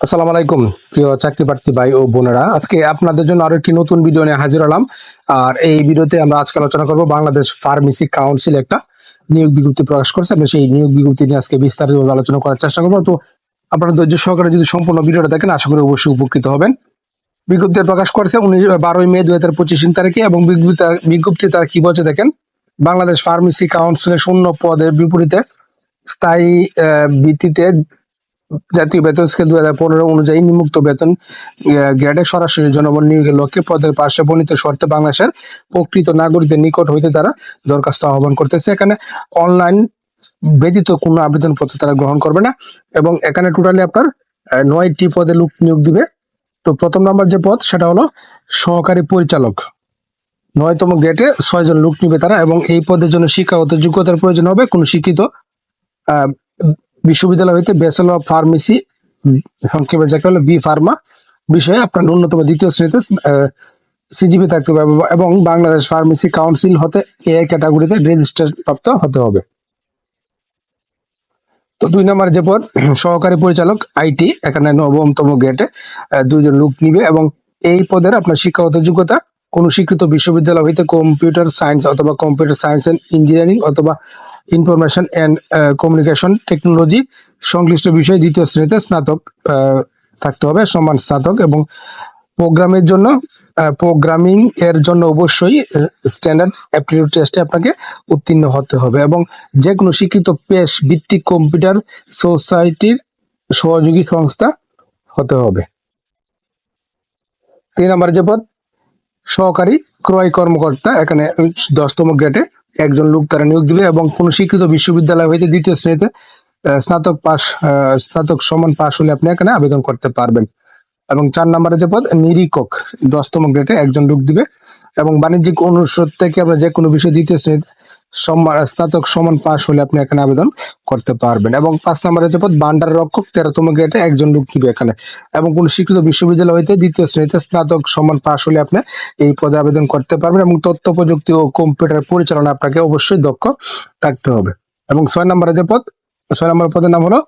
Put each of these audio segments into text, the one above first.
আসসালামু আলাইকুম, প্রিয় চাকরি প্রার্থী ভাই ও বোনেরা। আজকে আপনাদের জন্য আরও একটি নতুন ভিডিও নিয়ে হাজির হলাম। আর এই ভিডিওতে আমরা আজকে আলোচনা করব বাংলাদেশ ফার্মেসি কাউন্সিল একটা নিয়োগ বিজ্ঞপ্তি প্রকাশ করেছে। আমরা সেই নিয়োগ বিজ্ঞপ্তি নিয়ে আজকে বিস্তারিত আলোচনা করার চেষ্টা করব। তো আপনারা ধৈর্য সহকারে যদি সম্পূর্ণ ভিডিওটা দেখেন, আশা করি অবশ্যই উপকৃত হবেন। বিজ্ঞপ্তি প্রকাশ করেছে উনিশ, বারোই মে দুই হাজার পঁচিশ তারিখে এবং বিজ্ঞপ্তি তারা কি বলছে দেখেন? বাংলাদেশ ফার্মেসি কাউন্সিলের শূন্য পদের বিপরীতে স্থায়ী ভিত্তিতে জাতীয় বেতন স্কেল দুই হাজার পনেরো অনুযায়ী নিমুক্ত বেতন গ্রেডে সরাসরি জনবল নিয়োগের লক্ষ্যে পদের পাশে বর্ণিত শর্তে বাংলাদেশের প্রকৃত নাগরিকদের নিকট হইতে তারা দরখাস্ত আহ্বান করতেছে। এখানে অনলাইন ব্যতীত কোনো আবেদনপত্র তারা গ্রহণ করবে না এবং এখানে টোটালি আপনার নয়টি পদে লোক নিয়োগ দিবে। তো প্রথম নাম্বার যে পদ, সেটা হলো সহকারী পরিচালক। নয়তম গ্রেডে ছয়জন লোক নিবে তারা এবং এই পদের জন্য শিক্ষাগত যোগ্যতার প্রয়োজন হবে। কোনো শিক্ষিত বিশ্ববিদ্যালয় হইতে ব্যাচেলর অফ ফার্মেসি সংক্ষেপে যাকে হলো বি ফার্মা বিষয়ে আপনার ন্যূনতম দ্বিতীয় শ্রেণীতে সিজিপি থাকতে হবে এবং বাংলাদেশ ফার্মেসি কাউন্সিল হতে এ ক্যাটাগরিতে রেজিস্টার প্রাপ্ত হতে হবে। তো দুই নম্বর যে পদ, সহকারী পরিচালক আইটি এখানে নবমতম গ্রেডে দুইজন লোক নিবে এবং এই পদের আপনার শিক্ষাগত যোগ্যতা, কোন বিশ্ববিদ্যালয় হইতে কম্পিউটার সায়েন্স অথবা কম্পিউটার সায়েন্স এন্ড ইঞ্জিনিয়ারিং অথবা ইনফরমেশন অ্যান্ড কমিউনিকেশন টেকনোলজি সংশ্লিষ্ট বিষয়ে দ্বিতীয় শ্রেণীতে স্নাতক থাকতে হবে, সমান স্নাতক এবং প্রোগ্রামের জন্য প্রোগ্রামিং এর জন্য অবশ্যই স্ট্যান্ডার্ড অ্যাপটিটিউড টেস্টে আপনাকে উত্তীর্ণ হতে হবে এবং যে কোনো স্বীকৃত পেশ ভিত্তিক কম্পিউটার সোসাইটির সহযোগী সংস্থা হতে হবে। তিন নম্বর যে পদ, সহকারী ক্রয় কর্মকর্তা, এখানে দশতম গ্রেডে একজন লোক তারা নিয়োগ দিবে এবং কোন স্বীকৃত বিশ্ববিদ্যালয় হইতে দ্বিতীয় শ্রেণীতে স্নাতক পাস স্নাতক সমান পাস হলে আপনি এখানে আবেদন করতে পারবেন। এবং চার নম্বরে যে পদ, নিরীক্ষক, দশতম গ্রেডে একজন লোক দিবে। এবং বাণিজ্যিক অনুষদ থেকে আপনার যে কোনো বিষয় দ্বিতীয় শ্রেণীতে স্নাতক সমান পাস হলে আপনি এখানে আবেদন করতে পারবেন। এবং পাঁচ নম্বরে যে পদ বান্ডার রক্ষক, তেরোতম গ্রেডে একজন লোক দিবে এখানে। এবং কোন স্বীকৃত বিশ্ববিদ্যালয় হইতে দ্বিতীয় শ্রেণীতে স্নাতক সমান পাস হলে আপনি এই পদে আবেদন করতে পারবেন এবং তথ্য প্রযুক্তি ও কম্পিউটার পরিচালনা আপনাকে অবশ্যই দক্ষ থাকতে হবে। এবং ছয় নম্বরে যে পদ ছয় নম্বর পদের নাম হলো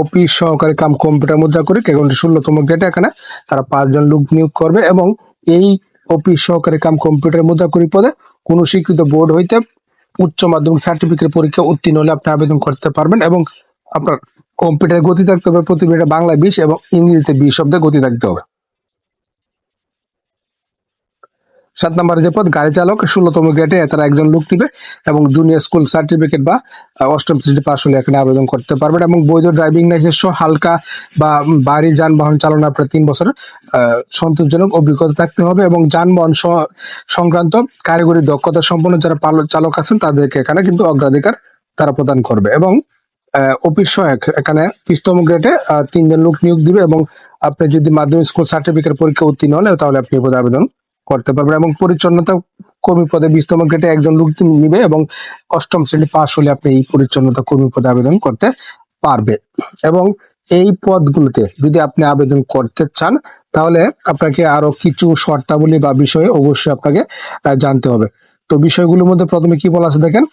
অফিস সহকারী কাম কম্পিউটার মুদ্রা করে কেবল ষোলোতম গ্রেডে এখানে তারা পাঁচজন লোক নিয়োগ করবে এবং এই অফিস সহকারী কাম কম্পিউটার মুদ্রা করি পদে কোনো স্বীকৃত বোর্ড হইতে উচ্চ মাধ্যমিক সার্টিফিকেট পরীক্ষা উত্তীর্ণ হলে আপনি আবেদন করতে পারবেন এবং আপনার কম্পিউটার গতি থাকতে হবে প্রতি মিনিটে বাংলায় বিশ এবং ইংরেজিতে বিশ শব্দে গতি থাকতে হবে। সাত নম্বরে যে পদ, গাড়ি চালক, ষোলোতম গ্রেডে তারা একজন লোক নিবে এবং জুনিয়র স্কুল সার্টিফিকেট বা অষ্টম শ্রেণি পাশ হলে এখানে আবেদন করতে পারবেন এবং বৈধ ড্রাইভিং লাইসেন্স হালকা বা বাড়ি যানবাহন চালানো আপনার তিন বছর সন্তোষজনক অভিজ্ঞতা থাকতে হবে এবং যানবাহন সংক্রান্ত কারিগরি দক্ষতা সম্পন্ন যারা চালক আছেন তাদেরকে এখানে কিন্তু অগ্রাধিকার তারা প্রদান করবে এবং অফিস সহায়ক এখানে গ্রেডে তিনজন লোক নিয়োগ দিবে এবং আপনি যদি মাধ্যমিক স্কুল সার্টিফিকেট পরীক্ষা উত্তীর্ণ হলে তাহলে আপনি আবেদন করতে পারবেন এবং পরিচ্ছন্নতা কর্মী পদে বিশতম গ্রেডে একজন লোক নিবে এবং অষ্টম শ্রেণি পাশ হলে আপনি এই পরিচ্ছন্নতা কর্মী পদে আবেদন করতে পারবে। এবং এই পদগুলোতে যদি আপনি আবেদন করতে চান, তাহলে আপনাকে আরও কিছু শর্তাবলী বা বিষয়ে অবশ্যই আপনাকে জানতে হবে। তো বিষয়গুলোর মধ্যে প্রথমে কি বলা আছে দেখেন?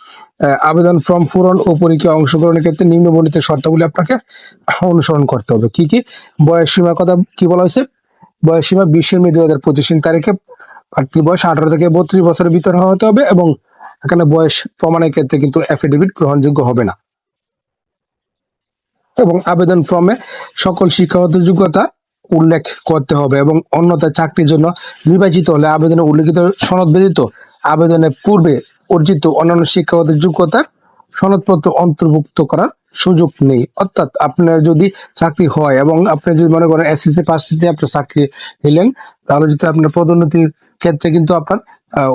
আবেদন ফর্ম পূরণ ও পরীক্ষা অংশগ্রহণের ক্ষেত্রে নিম্নবর্ণিত শর্তাবলী আপনাকে অনুসরণ করতে হবে। কি কি? বয়স সীমার কথা কি বলা হয়েছে? বয়স সীমা বিশে মে দুই হাজার পঁচিশ তারিখে প্রার্থীর বয়স আঠারো থেকে বত্রিশ বছরের ভিতরে হতে হবে এবং এখানে বয়স প্রমাণের ক্ষেত্রে কিন্তু এফিডেভিট গ্রহণযোগ্য হবে না। এবং আবেদন ফর্মে সকল শিক্ষাগত যোগ্যতা উল্লেখ করতে হবে এবং অন্যথায় চাকরির জন্য নির্বাচিত হলে আবেদনে উল্লেখিত সনদ ব্যতীত আবেদনের পূর্বে অর্জিত অন্যান্য শিক্ষাগত যোগ্যতার সনদপত্র অন্তর্ভুক্ত করার সুযোগ নেই। অর্থাৎ আপনার যদি চাকরি হয় এবং আপনি যদি মনে করেন এসএসসি পাসিতে আপনার চাকরি নিলেন, তাহলে যদি আপনার পদোন্নতির ক্ষেত্রে কিন্তু আপনার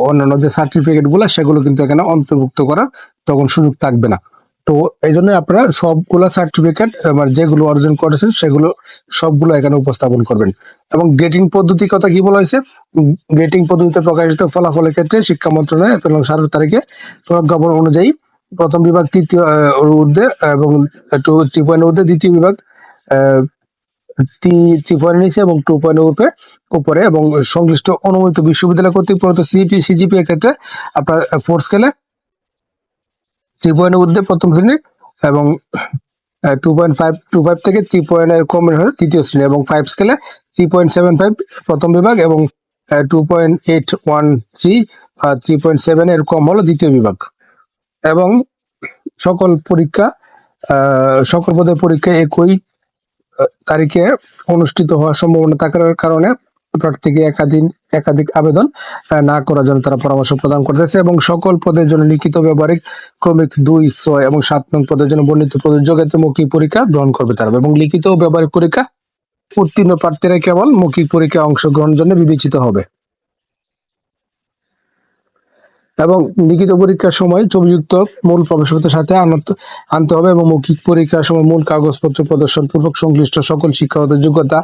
অন্যান্য যে সার্টিফিকেটগুলো, সেগুলো কিন্তু এখানে অন্তর্ভুক্ত করার তখন সুযোগ থাকবে না। তো এই জন্য আপনারা সবগুলা সার্টিফিকেট মানে যেগুলো অর্জন করেছেন, সেগুলো সবগুলো এখানে উপস্থাপন করবেন। এবং গ্রেটিং পদ্ধতি কথা কি বলা হয়েছে? গ্রেটিং পদ্ধতিতে প্রকাশিত ফলাফলের ক্ষেত্রে শিক্ষা মন্ত্রণালয় এবং সাত তারিখে প্রজ্ঞাপন অনুযায়ী প্রথম বিভাগ, তৃতীয় ঊর্ধ্বে এবং টু থ্রি পয়েন্ট ঊর্ধ্বে দ্বিতীয় বিভাগ থ্রি পয়েন্ট নিচে এবং টু পয়েন্ট উপরে উপরে এবং সংশ্লিষ্ট অনুমোদিত বিশ্ববিদ্যালয় কর্তৃক প্রদত্ত সিপি সিজিপি এর ক্ষেত্রে আপনার ফোর স্কেলে থ্রি পয়েন্ট ঊর্ধ্বে প্রথম শ্রেণি এবং two point five two five থেকে থ্রি পয়েন্ট এর কম হলে তৃতীয় শ্রেণি এবং ফাইভ স্কেলে থ্রি পয়েন্ট সেভেন ফাইভ প্রথম বিভাগ এবং two point eight one three three point seven এর কম হলো দ্বিতীয় বিভাগ। এবং সকল পরীক্ষা সকল পদের পরীক্ষা একই তারিখে অনুষ্ঠিত হওয়ার সম্ভাবনা থাকার কারণে প্রার্থীকে একাধিক একাধিক আবেদন না করার জন্য তারা পরামর্শ প্রদান করতেছে এবং সকল পদের জন্য লিখিত ব্যবহারিক ক্রমিক দুই, ছয় এবং সাত নং পদের জন্য বর্ণিত পদের যোগ্যতা মৌখিক পরীক্ষা গ্রহণ করবে তারা এবং লিখিত ব্যবহারিক পরীক্ষা উত্তীর্ণ প্রার্থীরা কেবল মৌখিক পরীক্ষায় অংশগ্রহণের জন্য বিবেচিত হবে। এবং লিখিত পরীক্ষার সময় ছবিযুক্ত মূল প্রবেশপত্রের সাথে আনত- হবে এবং মৌখিক পরীক্ষার সময় মূল কাগজপত্র প্রদর্শন পূর্বক সংশ্লিষ্ট সকল শিক্ষাগত যোগ্যতা,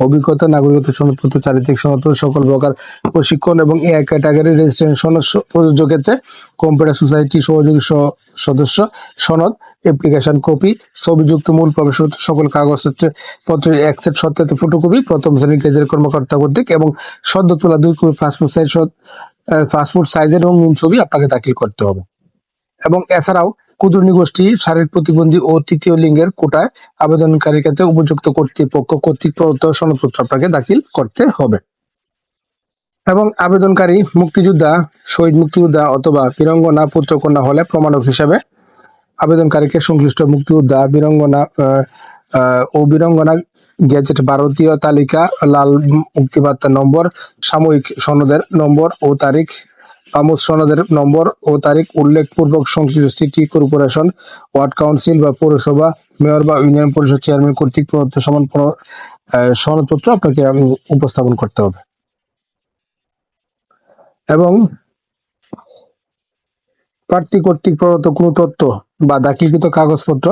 অভিজ্ঞতা, নাগরিকত্ব সনদপত্র, চারিত্রিক সনদপত্র, সকল প্রকার প্রশিক্ষণ এবং এ ক্যাটাগরি রেজিস্ট্রেশন প্রযোজ্য ক্ষেত্রে কম্পিউটার সোসাইটি সহযোগী সদস্য সনদ, অ্যাপ্লিকেশন কপি, ছবিযুক্ত মূল প্রবেশপত্র, সকল কাগজপত্র পত্রের এক সেট সত্যায়িত ফটোকপি প্রথম শ্রেণির গেজের কর্মকর্তা কর্তৃক এবং সদ্য তোলা দুই কপি পাসপোর্ট সাইজ পাসপোর্ট সাইজের রঙিন ছবি আপনাকে দাখিল করতে হবে। এবং এছাড়াও ক্ষুদ্র গোষ্ঠী শারীরিক প্রতিবন্ধী ও তৃতীয় লিঙ্গের কোটায় আবেদনকারীর ক্ষেত্রে উপযুক্ত কর্তৃপক্ষ কর্তৃক প্রদত্ত সনদপত্র আপনাকে দাখিল করতে হবে। এবং আবেদনকারী মুক্তিযোদ্ধা, শহীদ মুক্তিযোদ্ধা অথবা বীরঙ্গনা পুত্রকন্যা হলে প্রমাণক হিসাবে আবেদনকারীকে সংশ্লিষ্ট মুক্তিযোদ্ধা, বীরঙ্গনা ও বীরঙ্গনা গেজেট ভারতীয় তালিকা, লাল মুক্তিবার্তা নম্বর, সাময়িক সনদের নম্বর ও তারিখ আমোদ সনদের নম্বর ও তারিখ, উল্লেখপূর্বক সংশ্লিষ্ট সিটি কর্পোরেশন, ওয়ার্ড কাউন্সিল বা পৌরসভা, মেয়র বা ইউনিয়ন পরিষদ চেয়ারম্যান কর্তৃক প্রদত্ত সমান সনদপত্র আপনাকে উপস্থাপন করতে হবে। এবং প্রার্থী কর্তৃক প্রদত্ত কোনো তথ্য বা দাখিলকৃত কাগজপত্র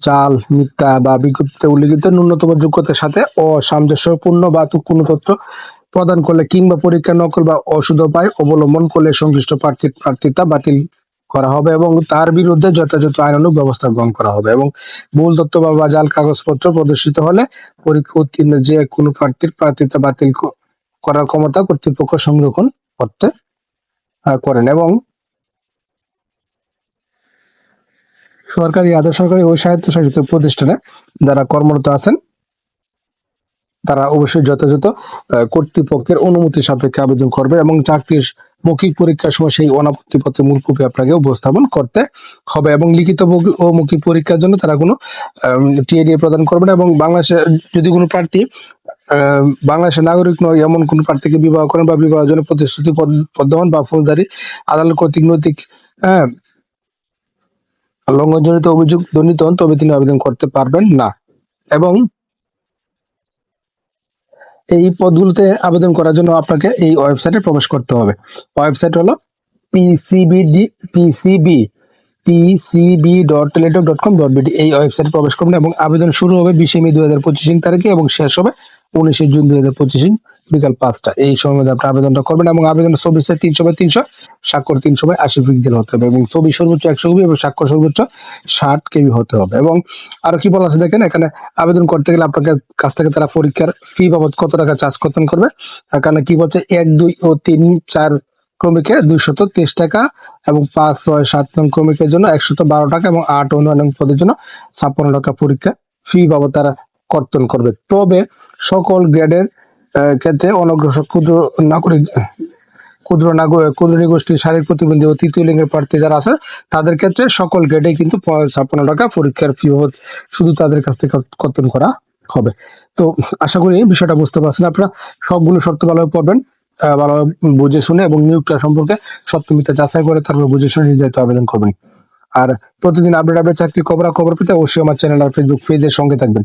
জাল মিথ্যা বা বিজ্ঞপ্তিতে উল্লেখিত ন্যূনতম যোগ্যতার সাথে অসামঞ্জস্যপূর্ণ বা কোনো তথ্য প্রদান করলে কিংবা পরীক্ষা নকল বা অসুধ উপায় অবলম্বন করলে সংশ্লিষ্ট প্রার্থীর প্রার্থিতা বাতিল করা হবে এবং তার বিরুদ্ধে যথাযথ আইনানুগ ব্যবস্থা গ্রহণ করা হবে এবং ভুল তথ্য বা জাল কাগজপত্র প্রদর্শিত হলে পরীক্ষা উত্তীর্ণ যে কোনো প্রার্থীর প্রার্থিতা বাতিল করার ক্ষমতা কর্তৃপক্ষ সংরক্ষণ করতে করেন এবং সরকারি আধা সরকারি ও স্বায়ত্তশাসিত প্রতিষ্ঠানে যারা কর্মরত আছেন, তারা অবশ্যই যথাযথ কর্তৃপক্ষের অনুমতি সাপেক্ষে আবেদন করবে এবং চাকরির মৌখিক পরীক্ষার সময় সেই অনাপত্তি পত্রের মূল কপি আপনাকে উপস্থাপন করতে হবে এবং লিখিত ও মৌখিক পরীক্ষার জন্য তারা কোনো টিএডিএ প্রদান করবে না এবং বাংলাদেশে যদি কোনো প্রার্থী বাংলাদেশের নাগরিক নয়, এমন কোনো প্রার্থীকে বিবাহ করেন বা বিবাহের জন্য প্রতিশ্রুতি পদ্মমান বা ফৌজদারি, আদালত কর্তৃক নৈতিক হ্যাঁ লঙ্ঘনজনিত অভিযোগ দণ্ডিত হন তবে তিনি আবেদন করতে পারবেন না। এবং এই পদগুলোতে আবেদন করার জন্য আপনাকে এই ওয়েবসাইটে প্রবেশ করতে হবে। ওয়েবসাইট হলো PCBD PCB PCB dot Teletalk dot com dot BD এই ওয়েবসাইটে প্রবেশ করবেন এবং আবেদন শুরু হবে বিশে মে দু হাজার পঁচিশ তারিখে এবং শেষ হবে উনিশে জুন দুই হাজার পঁচিশ বিকাল পাঁচটা এই সময় মধ্যে আপনি আবেদনটা করবেন এবং আবেদন চব্বিশে তিনশো বাই তিনশো, স্বাক্ষর তিনশো বাই আশি পিক্সেল হতে হবে এবং ছবি সর্বোচ্চ একশো কবি এবং স্বাক্ষর সর্বোচ্চ ষাট কেবি হতে হবে। এবং আরও কি বলা আছে দেখেন, এখানে আবেদন করতে গেলে আপনাকে কাছ থেকে তারা পরীক্ষার ফি বাবদ কত টাকা চার্জ করতেন করবে? এখানে কি বলছে, এক, দুই ও তিন, চার ক্রমিকে দুইশত তেইশ টাকা এবং পাঁচ, ছয়, সাত নং ক্রমিকের জন্য একশত বারো টাকা এবং আট ও নয় নং পদের জন্য ছাপ্পান্ন টাকা পরীক্ষা ফি বাবদ তারা কর্তন করবে। তবে সকল গ্রেডের ক্ষেত্রে অনগ্রসর ক্ষুদ্র নাগরিক ক্ষুদ্র নাগরিক ক্ষুদ্র গোষ্ঠীর শারীরিক প্রতিবন্ধী ও তৃতীয় লিঙ্গের প্রার্থী যারা আছে, তাদের ক্ষেত্রে সকল গ্রেডে কিন্তু ছাপ্পান্ন টাকা পরীক্ষার ফি শুধু তাদের কাছ থেকে কর্তন করা হবে। তো আশা করি বিষয়টা বুঝতে পারছেন আপনারা। সবগুলো শর্ত ভালোভাবে পড়বেন ভালোভাবে বুঝে শুনে এবং নিয়োগটা সম্পর্কে সত্য যাচাই করে তারপর বুঝে শুনে নির্ধারিত আবেদন করবেন। আর প্রতিদিন আপডেট আপডেট চাকরি খবর খবর পেতে অবশ্যই আমার চ্যানেল আর ফেসবুক পেজের সঙ্গে থাকবেন।